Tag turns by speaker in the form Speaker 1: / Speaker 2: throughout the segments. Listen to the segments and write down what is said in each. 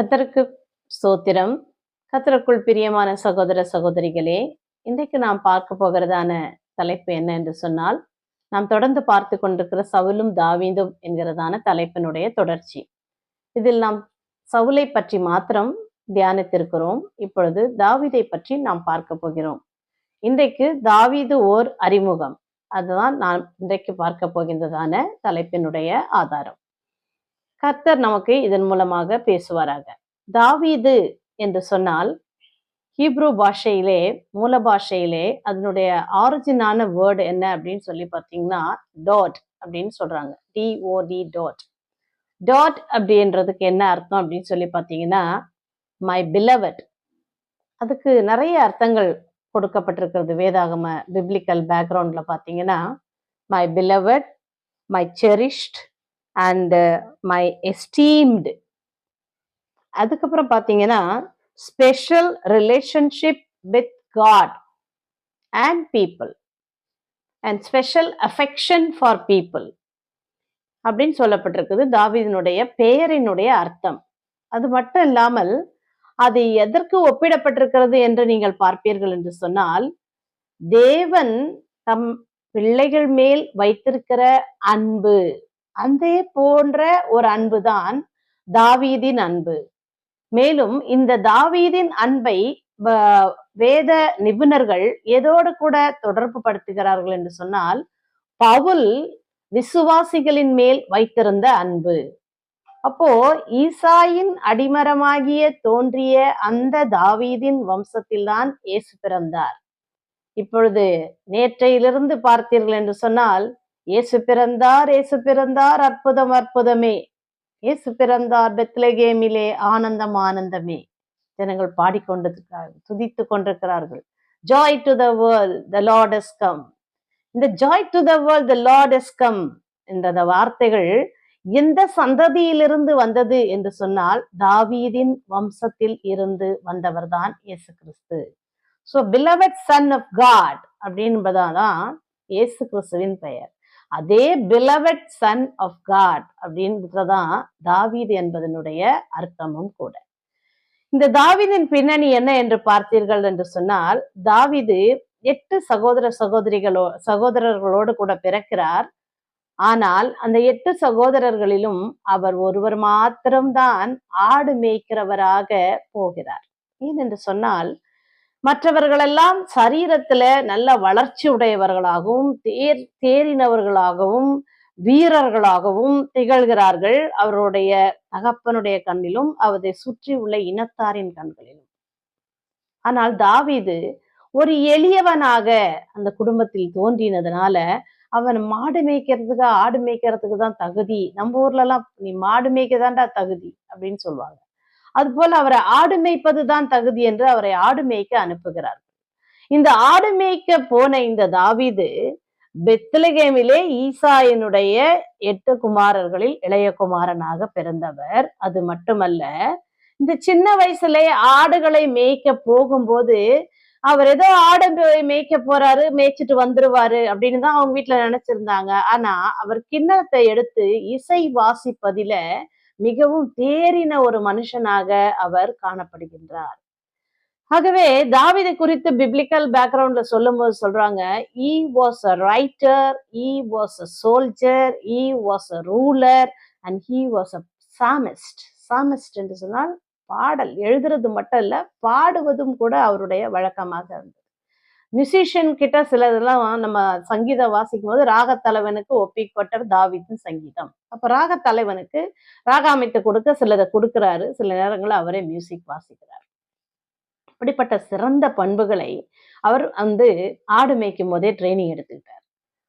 Speaker 1: கத்தருக்கு சோத்திரம் கத்தருக்குள் பிரியமான சகோதர சகோதரிகளே இன்றைக்கு நாம் பார்க்க போகிறதான தலைப்பு என்ன என்று சொன்னால் நாம் தொடர்ந்து பார்த்து கொண்டிருக்கிற சவுலும் தாவீதும் என்கிறதான தலைப்பினுடைய தொடர்ச்சி. இதில் நாம் சவுலை பற்றி மாத்திரம் தியானித்திருக்கிறோம். இப்பொழுது தாவீதை பற்றி நாம் பார்க்க போகிறோம். இன்றைக்கு தாவீது ஓர் அறிமுகம். அதுதான் நான் இன்றைக்கு பார்க்க போகின்றதான தலைப்பினுடைய ஆதாரம். கர்த்தர் நமக்கு இதன் மூலமாக பேசுவாராக. தாவீது என்று சொன்னால் ஹீப்ரூ பாஷையிலே மூல பாஷையிலே அதனுடைய ஆரிஜினான வேர்டு என்ன அப்படின்னு சொல்லி பார்த்தீங்கன்னா டாட் அப்படின்னு சொல்றாங்க. DOT dot. டாட் அப்படின்றதுக்கு என்ன அர்த்தம் அப்படின்னு சொல்லி பார்த்தீங்கன்னா மை பிலவட். அதுக்கு நிறைய அர்த்தங்கள் கொடுக்கப்பட்டிருக்கிறது வேதாகம பிப்ளிக்கல் பேக்ரவுண்டில் பார்த்தீங்கன்னா my beloved my cherished and my esteemed அதுக்கப்புறம் பார்த்தீங்கன்னா special relationship with God and people and special affection for people அப்படின்னு சொல்லப்பட்டிருக்குது. தாவிதனுடைய பெயரினுடைய அர்த்தம். அது மட்டும் இல்லாமல் அது எதற்கு ஒப்பிடப்பட்டிருக்கிறது என்று நீங்கள் பார்ப்பீர்கள் என்று சொன்னால் தேவன் தம் பிள்ளைகள் மேல் வைத்திருக்கிற அன்பு. அந்த போன்ற ஒரு அன்புதான் தாவீதின் அன்பு. மேலும் இந்த தாவீதின் அன்பை வ- வேத நிபுணர்கள் எதோடு கூட தொடர்பு படுத்துகிறார்கள் என்று சொன்னால் பவுல் விசுவாசிகளின் மேல் வைத்திருந்த அன்பு. அப்போ ஈசாயின் அடிமரமாகிய தோன்றிய அந்த தாவீதின் வம்சத்தில்தான் இயேசு பிறந்தார். இப்பொழுது நேற்றையிலிருந்து பார்த்தீர்கள் என்று சொன்னால் இயேசு பிறந்தார் இயேசு பிறந்தார் அற்புதம் அற்புதமே. இயேசு பிறந்தார் பெத்லகேமிலே ஆனந்தம் ஆனந்தமே. ஜனங்கள் பாடிக்கொண்டிருக்கிறார்கள் துதித்து கொண்டிருக்கிறார்கள். Joy to the world the Lord is come இந்த joy to the world the Lord is come என்ற வார்த்தைகள் எந்த சந்ததியிலிருந்து வந்தது என்று சொன்னால் தாவீதின் வம்சத்தில் இருந்து வந்தவர் தான் Yesu Kristhu. So beloved son of God அப்படின்பதான் இயேசு கிறிஸ்துவின் பெயர். அதே பிலவட் சன் ஆஃப் காட் அப்படின்றதான் தாவீது என்பதனுடைய அர்த்தமும் கூட. இந்த தாவிதின் பின்னணி என்ன என்று பார்த்தீர்கள் என்று சொன்னால் தாவீது எட்டு சகோதர சகோதரிகளோ சகோதரர்களோடு கூட பிறக்கிறார். ஆனால் அந்த எட்டு சகோதரர்களிலும் அவர் ஒருவர் மாத்திரம்தான் ஆடு மேய்க்கிறவராக போகிறார். ஏனென்று சொன்னால் மற்றவர்களெல்லாம் சரீரத்துல நல்ல வளர்ச்சி உடையவர்களாகவும் தேர் தேறினவர்களாகவும் வீரர்களாகவும் திகழ்கிறார்கள். அவருடைய தகப்பனுடைய கண்ணிலும் அவரை சுற்றி உள்ள இனத்தாரின் கண்களிலும். ஆனால் தாவிது ஒரு எளியவனாக அந்த குடும்பத்தில் தோன்றினதுனால அவன் மாடு மேய்க்கிறதுக்கு ஆடு மேய்க்கிறதுக்கு தான் தகுதி. நம்ம ஊர்ல எல்லாம் நீ மாடு மேய்க்க தான்டா தகுதி? அப்படின்னு சொல்லுவாங்க. அதுபோல அவரை ஆடு மேய்ப்பதுதான் தகுதி என்று அவரை ஆடு மேய்க்க அனுப்புகிறார் இந்த ஆடு மேய்க்க போன இந்த தாவிது பெத்லகேமிலே ஈசாயினுடைய எட்டு குமாரர்களில் இளைய குமாரனாக பிறந்தவர். அது மட்டுமல்ல இந்த சின்ன வயசுல ஆடுகளை மேய்க்க போகும்போது அவர் ஏதோ ஆடு மேய்க்க போறாரு மேய்ச்சிட்டு வந்துருவாரு அப்படின்னு தான் அவங்க வீட்டுல நினைச்சிருந்தாங்க. ஆனா அவர் கிண்ணத்தை எடுத்து இசை வாசிப்பதில மிகவும் தேறின ஒரு மனுஷனாக அவர் காணப்படுகின்றார். ஆகவே தாவிதை குறித்து பிப்ளிக்கல் பேக்ரவுண்ட்ல சொல்லும் போது சொல்றாங்க he was a writer he was a soldier he was a ruler and he was a psalmist psalmist என்று சொன்னால் பாடல் எழுதுறது மட்டும் இல்ல பாடுவதும் கூட அவருடைய வழக்கமாக இருந்தது. மியூசிஷியன் கிட்ட சிலதெல்லாம் நம்ம சங்கீதம் வாசிக்கும் போது ராகத்தலைவனுக்கு ஒப்பிக்கப்பட்ட தாவித்தின் சங்கீதம். அப்போ ராகத்தலைவனுக்கு ராக அமைத்து கொடுக்க சிலதை கொடுக்குறாரு. சில நேரங்களில் அவரே மியூசிக் வாசிக்கிறார். அப்படிப்பட்ட சிறந்த பண்புகளை அவர் வந்து ஆடு மேய்க்கும் போதே ட்ரைனிங் எடுத்துக்கிட்டார்.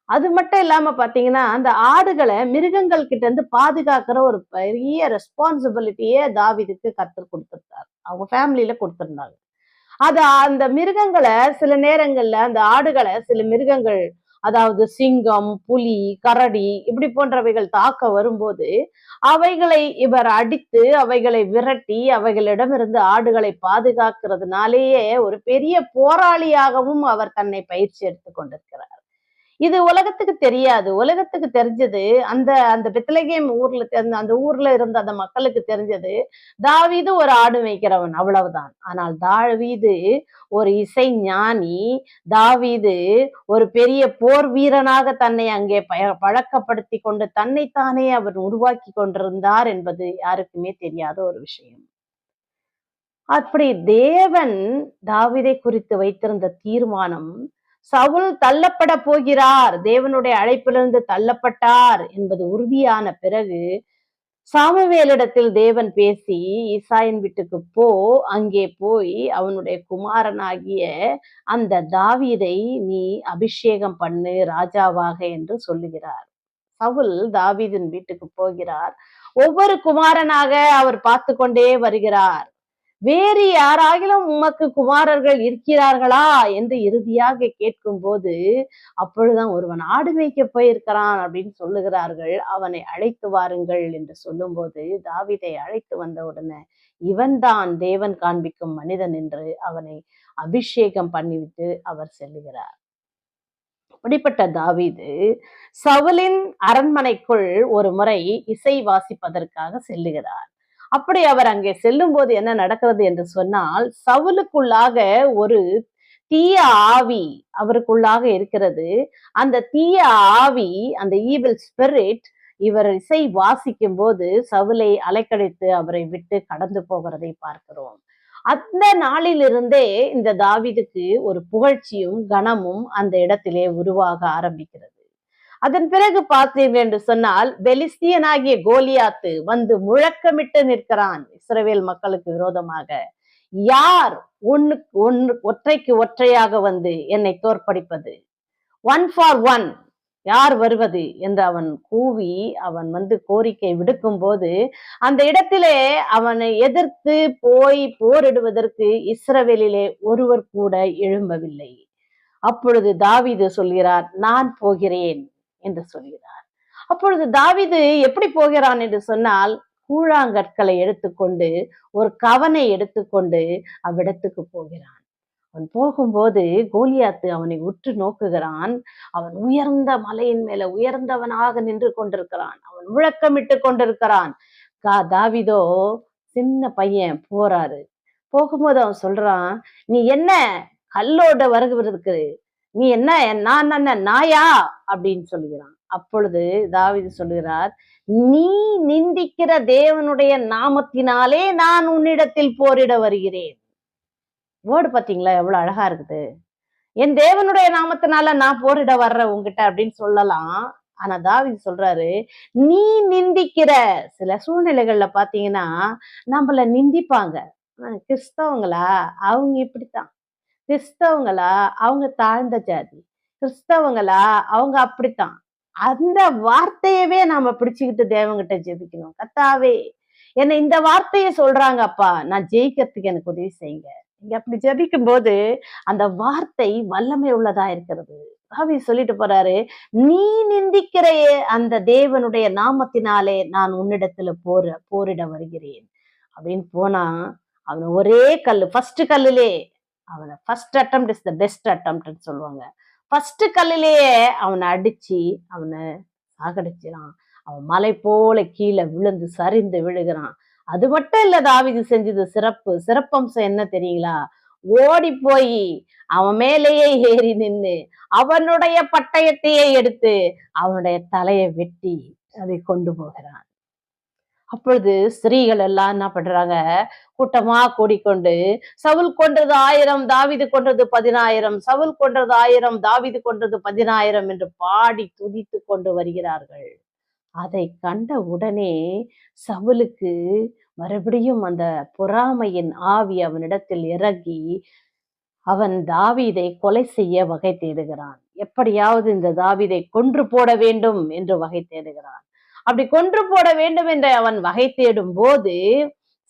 Speaker 1: அது மட்டும் இல்லாம பாத்தீங்கன்னா அந்த ஆடுகளை மிருகங்கள் கிட்ட இருந்து பாதுகாக்கிற ஒரு பெரிய ரெஸ்பான்சிபிலிட்டியே தாவிதுக்கு கற்று கொடுத்துருந்தார். அவங்க ஃபேமிலியில கொடுத்துருந்தாங்க. அது அந்த மிருகங்களை சில நேரங்கள்ல அந்த ஆடுகளை சில மிருகங்கள் அதாவது சிங்கம் புலி கரடி இப்படி போன்றவைகள் தாக்க வரும்போது அவைகளை இவர் அடித்து அவைகளை விரட்டி அவைகளிடமிருந்து ஆடுகளை பாதுகாக்கிறதுனாலேயே ஒரு பெரிய போராளியாகவும் அவர் தன்னை பயிற்சி எடுத்துக்கொண்டிருக்கிறார் இது உலகத்துக்கு தெரியாது. உலகத்துக்கு தெரிஞ்சது அந்த அந்த பித்தளகேம் ஊர்ல அந்த அந்த ஊர்ல இருந்த அந்த மக்களுக்கு தெரிஞ்சது. தாவீது ஒரு ஆடு மேய்க்கிறவன் அவ்வளவுதான். ஆனால் தாவீது ஒரு இசை ஞானி தாவீது ஒரு பெரிய போர் வீரனாக தன்னை அங்கே பய- பழக்கப்படுத்தி கொண்டு தன்னைத்தானே அவர் உருவாக்கி கொண்டிருந்தார் என்பது யாருக்குமே தெரியாத ஒரு விஷயம். அப்படி தேவன் தாவிதை குறித்து வைத்திருந்த தீர்மானம் சவுல் தள்ளப்பட போகிறார். தேவனுடைய அழைப்பிலிருந்து தள்ளப்பட்டார் என்பது உறுதியான பிறகு சாமுவேலிடத்தில் தேவன் பேசி ஈசாயின் வீட்டுக்கு போ அங்கே போய் அவனுடைய குமாரனாகிய அந்த தாவீதை நீ அபிஷேகம் பண்ணு ராஜாவாக என்று சொல்லுகிறார். சவுல் தாவீதின் வீட்டுக்கு போகிறார். ஒவ்வொரு குமாரனாக அவர் பார்த்து கொண்டே வருகிறார். வேறு யாராகிலும் உமக்கு குமாரர்கள் இருக்கிறார்களா என்று இறுதியாக கேட்கும் போது அப்பொழுதுதான் ஒருவன் ஆடு மேய்க்க போயிருக்கிறான் அப்படின்னு சொல்லுகிறார்கள். அவனை அழைத்து வாருங்கள் என்று சொல்லும்போது தாவிதை அழைத்து வந்த உடனே இவன்தான் தேவன் காண்பிக்கும் மனிதன் என்று அவனை அபிஷேகம் பண்ணிவிட்டு அவர் செல்லுகிறார். அப்படிப்பட்ட தாவிது சவுலின் அரண்மனைக்குள் ஒரு முறை இசை வாசிப்பதற்காக செல்லுகிறார். அப்படி அவர் அங்கே செல்லும் போது என்ன நடக்கிறது என்று சொன்னால் சவுலுக்குள்ளாக ஒரு தீய ஆவி அவருக்குள்ளாக இருக்கிறது. அந்த தீய ஆவி அந்த ஈவில் ஸ்பிரிட் இவர் இசை வாசிக்கும் போது சவுலை அலைக்கழித்து அவரை விட்டு கடந்து போகிறதை பார்க்கிறோம். அந்த நாளிலிருந்தே இந்த தாவிதுக்கு ஒரு புகழ்ச்சியும் கனமும் அந்த இடத்திலே உருவாக ஆரம்பிக்கிறது. அதன் பிறகு பார்த்தீர்கள் என்று சொன்னால் பெலிஸ்தியனாகிய கோலியாத்து வந்து முழக்கமிட்டு நிற்கிறான் இஸ்ரவேல் மக்களுக்கு விரோதமாக. யார் ஒன்னுக்கு ஒன்று ஒற்றைக்கு ஒற்றையாக வந்து என்னை தோற்படிப்பது ஒன் ஃபார் ஒன் யார் வருவது? என்று அவன் கூவி அவன் வந்து கோரிக்கை விடுக்கும் போது அந்த இடத்திலே அவனை எதிர்த்து போய் போரிடுவதற்கு இஸ்ரவேலிலே ஒருவர் கூட எழும்பவில்லை. அப்பொழுது தாவீது சொல்கிறார் நான் போகிறேன். என்று சொல்கிறார். அப்பொழுது தாவிது எப்படி போகிறான் என்று சொன்னால் கூழாங்கற்களை எடுத்துக்கொண்டு ஒரு கவனை எடுத்துக்கொண்டு அவ்விடத்துக்கு போகிறான். அவன் போகும்போது கோலியாத்து அவனை உற்று நோக்குகிறான். அவன் உயர்ந்த மலையின் மேல உயர்ந்தவனாக நின்று கொண்டிருக்கிறான். அவன் முழக்கமிட்டு கொண்டிருக்கிறான். கா தாவிதோ சின்ன பையன் போறாரு. போகும்போது அவன் சொல்றான் நீ என்ன கல்லோட வருகிறதுக்கு நீ என்ன நான் என்ன நாயா? அப்படின்னு சொல்லுகிறான். அப்பொழுது தாவிது சொல்லுகிறார் நீ நிந்திக்கிற தேவனுடைய நாமத்தினாலே நான் உன்னிடத்தில் போரிட வருகிறேன். வேர்டு பாத்தீங்களா எவ்வளவு அழகா இருக்குது. என் தேவனுடைய நாமத்தினால நான் போரிட வர்ற உங்ககிட்ட அப்படின்னு சொல்லலாம். ஆனா தாவிது சொல்றாரு நீ நிந்திக்கிற சில சூழ்நிலைகள்ல பாத்தீங்கன்னா நம்மள நிந்திப்பாங்க. ஆஹ் கிறிஸ்தவங்களா? அவங்க இப்படித்தான். கிறிஸ்தவங்களா? அவங்க தாழ்ந்த ஜாதி. கிறிஸ்தவங்களா? அவங்க அப்படித்தான். அந்த வார்த்தையவே நாம பிடிச்சுக்கிட்டு தேவங்கிட்ட ஜெபிக்கணும். கத்தாவே. என்னை இந்த வார்த்தையை சொல்றாங்க அப்பா. நான் ஜெயிக்கிறதுக்கு எனக்கு உதவி செய்யுங்க. நீங்க அப்படி ஜபிக்கும் போது அந்த வார்த்தை வல்லமை உள்ளதா இருக்கிறது. ஆவி சொல்லிட்டு போறாரு நீ நிந்திக்கிற அந்த தேவனுடைய நாமத்தினாலே நான் உன்னிடத்துல போற போரிட வருகிறேன். அப்படின்னு போனா அவன் ஒரே கல்லு ஃபர்ஸ்ட் கல்லுலே அவனை. First attempt is the best அட்டம்ப்ட்னு சொல்லுவாங்க. ஃபர்ஸ்ட் கல்லிலேயே அவனை அடிச்சு அவனை சாகடிச்சிடான் அவன் மலை போல கீழே விழுந்து சரிந்து விழுகிறான். அது மட்டும் இல்ல தாவிது செஞ்சது சிறப்பு. சிறப்பம்சம் என்ன தெரியுங்களா? ஓடி போய் அவன் மேலேயே ஏறி நின்று அவனுடைய பட்டயத்தையே எடுத்து அவனுடைய தலையை வெட்டி அதை கொண்டு போகிறான். அப்பொழுது ஸ்திரீகள் எல்லாம் என்ன பண்றாங்க? கூட்டமா கூடிக்கொண்டு சவுல் கொன்றது ஆயிரம் தாவிது கொன்றது பதினாயிரம் சவுல் கொன்றது ஆயிரம் தாவிது கொன்றது பதினாயிரம் என்று பாடி துதித்து கொண்டு வருகிறார்கள். அதை கண்ட உடனே சவுலுக்கு மறுபடியும் அந்த பொறாமையின் ஆவி அவனிடத்தில் இறங்கி அவன் தாவீதை கொலை செய்ய வகை தேடுகிறான். எப்படியாவது இந்த தாவீதை கொன்று போட வேண்டும் என்று வகை தேடுகிறான். அப்படி கொன்று போட வேண்டும் என்று அவன் வகை தேடும் போது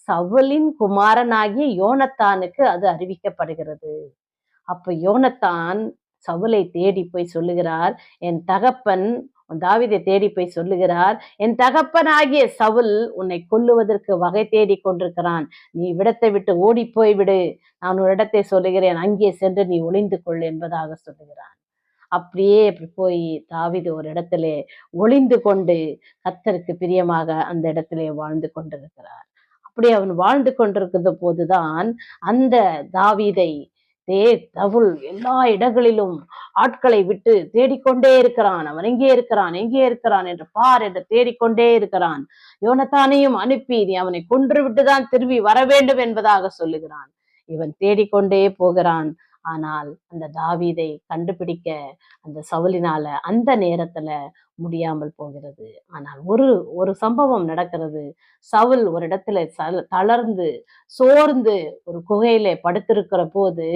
Speaker 1: சவுலின் குமாரனாகிய யோனத்தானுக்கு அது அறிவிக்கப்படுகிறது. அப்ப யோனத்தான் சவுலை தேடி போய் சொல்லுகிறார் என் தகப்பன் தாவிதை தேடி போய் சொல்லுகிறார் என் தகப்பனாகிய சவுல் உன்னை கொல்லுவதற்கு வகை தேடி கொண்டிருக்கிறான். நீ விடத்தை விட்டு ஓடி போய் விடு நான் ஒரு இடத்தை சொல்லுகிறேன் அங்கே சென்று நீ ஒளிந்து கொள் என்பதாக சொல்லுகிறான். அப்படியே அப்படி போய் தாவிது ஒரு இடத்துல ஒளிந்து கொண்டு கத்தருக்கு பிரியமாக அந்த இடத்திலே வாழ்ந்து கொண்டிருக்கிறார். அப்படி அவன் வாழ்ந்து கொண்டிருக்கிற போதுதான் அந்த தாவீதை தே தவுல் எல்லா இடங்களிலும் ஆட்களை விட்டு தேடிக்கொண்டே இருக்கிறான். அவன் எங்கே இருக்கிறான்? எங்கே இருக்கிறான்? என்று பார் என்று தேடிக்கொண்டே இருக்கிறான். யோனத்தானையும் அனுப்பி நீ அவனை கொன்று விட்டுதான் திரும்பி வர வேண்டும் என்பதாக சொல்லுகிறான். இவன் தேடிக்கொண்டே போகிறான். ஆனால் அந்த தாவீதை கண்டுபிடிக்க அந்த சவுலினால அந்த நேரத்துல முடியாமல் போகிறது. ஆனால் ஒரு ஒரு சம்பவம் நடக்கிறது. சவுல் ஒரு இடத்துல தளர்ந்து சோர்ந்து ஒரு குகையில படுத்திருக்கிற போது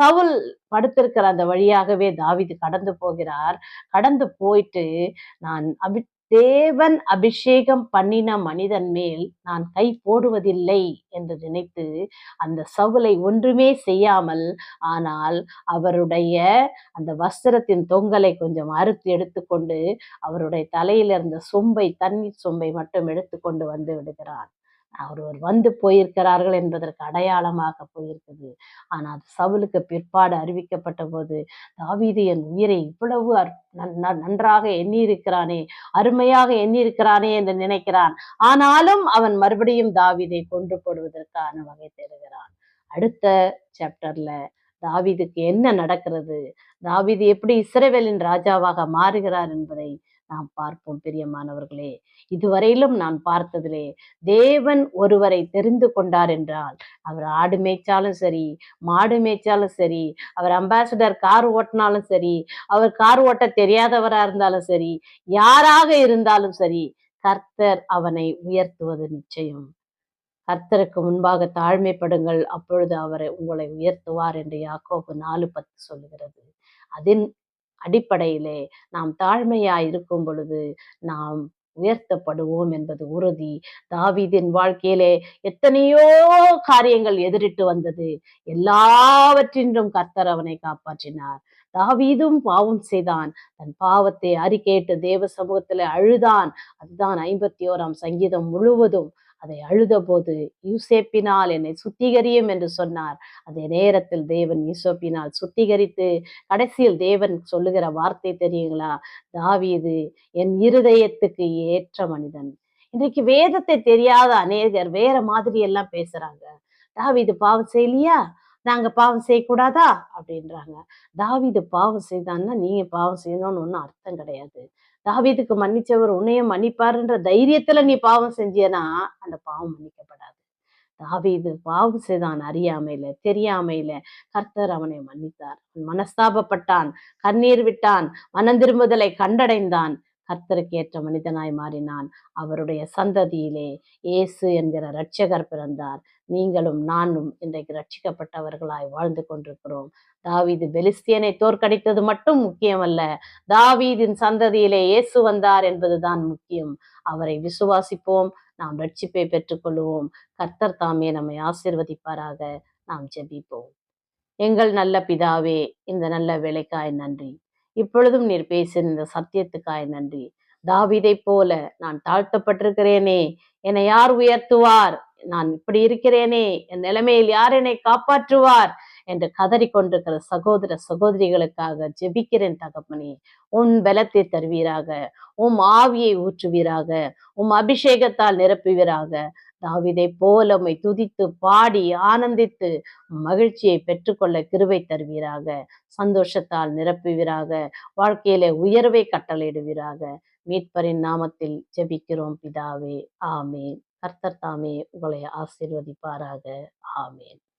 Speaker 1: சவுல் படுத்திருக்கிற அந்த வழியாகவே தாவீது கடந்து போகிறார். கடந்து போயிட்டு நான் அபி தேவன் அபிஷேகம் பண்ணின மனிதன் மேல் நான் கை போடுவதில்லை என்று நினைத்து அந்த சவுலை ஒன்றுமே செய்யாமல் ஆனால் அவருடைய அந்த வஸ்திரத்தின் தொங்கலை கொஞ்சம் அறுத்து எடுத்துக்கொண்டு அவருடைய தலையில இருந்த சொம்பை தண்ணீர் சொம்பை மட்டும் எடுத்துக்கொண்டு வந்து விடுகிறான். அவர் வந்து போயிருக்கிறார்கள் என்பதற்கு அடையாளமாக போயிருக்குது. ஆனால் அது சவுலுக்கு பிற்பாடு அறிவிக்கப்பட்ட போது தாவீது என் உயிரை இவ்வளவு நன்- நன்றாக எண்ணியிருக்கிறானே அருமையாக எண்ணியிருக்கிறானே என்று நினைக்கிறான். ஆனாலும் அவன் மறுபடியும் தாவீதை கொன்று போடுவதற்கான வகை தேடுகிறான். அடுத்த சாப்டர்ல தாவீதுக்கு என்ன நடக்கிறது? தாவீது எப்படி இஸ்ரேவேலின் ராஜாவாக மாறுகிறார் என்பதை நாம் பார்ப்போம் பிரியமானவர்களே இதுவரையிலும் நான் பார்த்ததிலே தேவன் ஒருவரை தெரிந்து கொண்டார் என்றால் அவர் ஆடு மேய்ச்சாலும் சரி மாடு மேய்ச்சாலும் சரி அவர் அம்பாசிடர் கார் ஓட்டினாலும் சரி அவர் கார் ஓட்ட தெரியாதவரா இருந்தாலும் சரி யாராக இருந்தாலும் சரி கர்த்தர் அவனை உயர்த்துவது நிச்சயம். கர்த்தருக்கு முன்பாக தாழ்மைப்படுங்கள் அப்பொழுது அவரை உங்களை உயர்த்துவார் என்று யாக்கோபு நாலு பத்து சொல்லுகிறது. அதன் அடிப்படையிலே நாம் தாழ்மையாய் இருக்கும் பொழுது நாம் உயர்த்தப்படுவோம் என்பது உறுதி. தாவீதின் வாழ்க்கையிலே எத்தனையோ காரியங்கள் எதிரிட்டு வந்தது. எல்லாவற்றின்றும் கர்த்தர் அவனை காப்பாற்றினார். தாவீதும் பாவம் செய்தான். தன் பாவத்தை அறிக்கையிட்டு தேவ சமூகத்துல அழுதான். அதுதான் ஐம்பத்தி ஓராம் சங்கீதம் முழுவதும். அதை அழுத போது யூசேப்பினால் என்னை சுத்திகரியும் என்று சொன்னார். அதே நேரத்தில் தேவன் யூசோப்பினால் சுத்திகரித்து கடைசியில் தேவன் சொல்லுகிற வார்த்தை தெரியுங்களா? தாவீது என் இருதயத்துக்கு ஏற்ற மனிதன். இன்றைக்கு வேதத்தை தெரியாத அநேகர் வேற மாதிரி எல்லாம் பேசுறாங்க. தாவீது பாவம் செய்யலையா? நாங்க பாவம் செய்யக்கூடாதா? அப்படின்றாங்க. தாவிது பாவம் செய்தான்னா நீங்க பாவம் செய்யணும்னு ஒன்றும் அர்த்தம் கிடையாது. தாவீதுக்கு மன்னிச்சவர் உன்னையும் மன்னிப்பாருன்ற தைரியத்துல நீ பாவம் செஞ்சியனா? அந்த பாவம் மன்னிக்கப்படாது. தாவீது பாவம் செய்தான் அறியாமையில தெரியாமையில. கர்த்தர் அவனை மன்னித்தார். மனஸ்தாபப்பட்டான் கண்ணீர் விட்டான் மனம் திரும்புதலை கண்டடைந்தான். கர்த்தருக்கு ஏற்ற மனிதனாய் மாறினான். அவருடைய சந்ததியிலே இயேசு என்கிற இரட்சகர் பிறந்தார். நீங்களும் நானும் இன்றைக்கு ரட்சிக்கப்பட்டவர்களாய் வாழ்ந்து கொண்டிருக்கிறோம். தாவீது பெலிஸ்தியனை தோற்கடித்தது மட்டும் முக்கியமல்ல. தாவீதின் சந்ததியிலே இயேசு வந்தார் என்பதுதான் முக்கியம். அவரை விசுவாசிப்போம். நாம் ரட்சிப்பை பெற்றுக்கொள்வோம். கர்த்தர் தாமே நம்மை ஆசீர்வதிப்பாராக. நாம் ஜெபிப்போம். எங்கள் நல்ல பிதாவே இந்த நல்ல வேலைக்காய் நன்றி. இப்பொழுதும் நீர் பேசின இந்த சத்தியத்துக்காய் நன்றி. தாவிதை போல நான் தாழ்த்தப்பட்டிருக்கிறேனே என்னை யார் உயர்த்துவார்? நான் இப்படி இருக்கிறேனே என் நிலைமையில் யார் என்னை காப்பாற்றுவார்? என்று கதறிக்கொண்டிருக்கிற சகோதர சகோதரிகளுக்காக ஜெபிக்கிறேன் தகப்பனே. உன் பலத்தை தருவீராக உம் ஆவியை ஊற்றுவீராக உம் அபிஷேகத்தால் நிரப்புவீராக. தாவிதை போல உம்மை துதித்து பாடி ஆனந்தித்து மகிழ்ச்சியை பெற்றுக்கொள்ள கிருவை தருவீராக. சந்தோஷத்தால் நிரப்புவீராக. வாழ்க்கையிலே உயர்வை கட்டளையிடுவீராக. மீட்பரின் நாமத்தில் ஜெபிக்கிறோம் பிதாவே. ஆமேன். கர்த்தர் தாமே உங்களை ஆசீர்வதிப்பாராக. ஆமேன்.